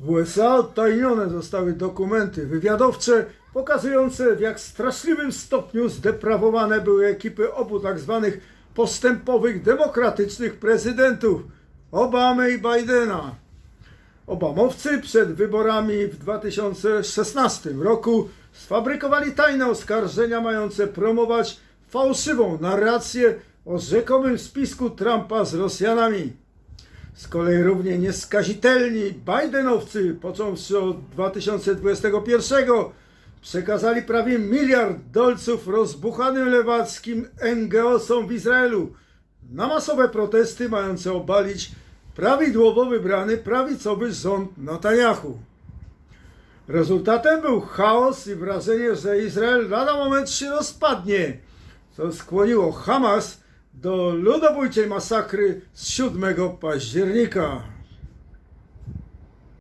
W USA odtajnione zostały dokumenty wywiadowcze pokazujące w jak straszliwym stopniu zdeprawowane były ekipy obu tzw. postępowych demokratycznych prezydentów Obamy i Bidena. Obamowcy przed wyborami w 2016 roku sfabrykowali tajne oskarżenia mające promować fałszywą narrację o rzekomym spisku Trumpa z Rosjanami. Z kolei równie nieskazitelni Bidenowcy, począwszy od 2021, przekazali prawie miliard dolców rozbuchanym lewackim NGO-som w Izraelu na masowe protesty mające obalić prawidłowo wybrany prawicowy rząd Netanyahu. Rezultatem był chaos i wrażenie, że Izrael lada moment się rozpadnie, co skłoniło Hamas do ludobójczej masakry z 7 października.